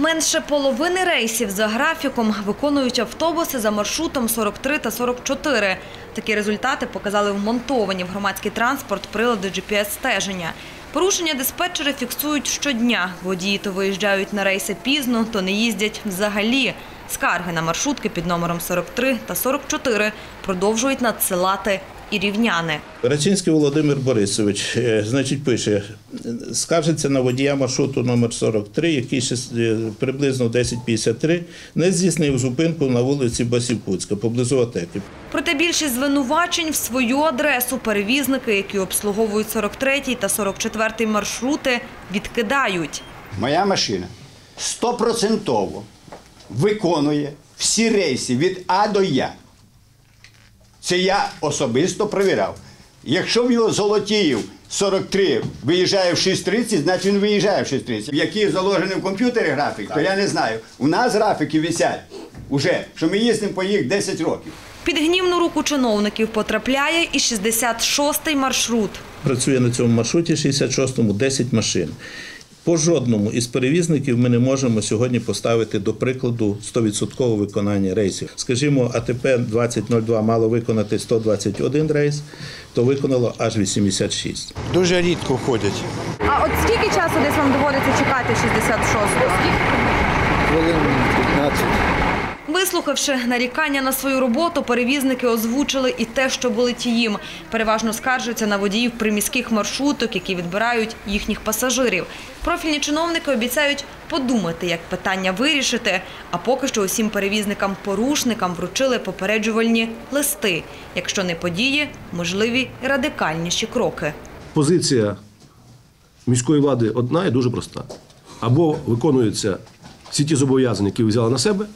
Менше половини рейсів за графіком виконують автобуси за маршрутом 43 та 44. Такі результати показали вмонтовані в громадський транспорт прилади GPS-стеження. Порушення диспетчери фіксують щодня. Водії то виїжджають на рейси пізно, то не їздять взагалі. Скарги на маршрутки під номером 43 та 44 продовжують надсилати і рівняни. Рачинський Володимир Борисович, е, значить, пише, скаржиться на водія маршруту номер 43, який шес- е, приблизно в 10.53 не здійснив зупинку на вулиці Басівкутська, поблизу Атеки. Проте більшість звинувачень в свою адресу перевізники, які обслуговують 43 та 44 маршрути, відкидають. Моя машина стопроцентово виконує всі рейси від А до Я. Це я особисто перевіряв. Якщо в його Золотіїв 43 виїжджає в 6.30, значить він виїжджає в 6.30. Які заложені в комп'ютері графік, то я не знаю. У нас графіки висять уже, що ми їздимо по їх 10 років. Під гнівну руку чиновників потрапляє і 66-й маршрут. Працює на цьому маршруті 66-му 10 машин. По жодному із перевізників ми не можемо сьогодні поставити до прикладу 100% виконання рейсів. Скажімо, АТП 2002 мало виконати 121 рейс, то виконало аж 86. Дуже рідко входять. А от скільки часу десь вам доводиться чекати 66-го? Хвилин 15. Вислухавши нарікання на свою роботу, перевізники озвучили і те, що болить їм. Переважно скаржаться на водіїв приміських маршруток, які відбирають їхніх пасажирів. Профільні чиновники обіцяють подумати, як питання вирішити. А поки що усім перевізникам-порушникам вручили попереджувальні листи. Якщо не події, можливі радикальніші кроки. позиція міської влади одна і дуже проста. Або виконуються всі ті зобов'язання, які взяли на себе,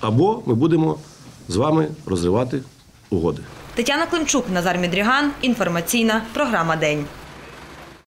або ми будемо з вами розривати угоди. Тетяна Климчук, Назар Мідріган. Інформаційна програма День.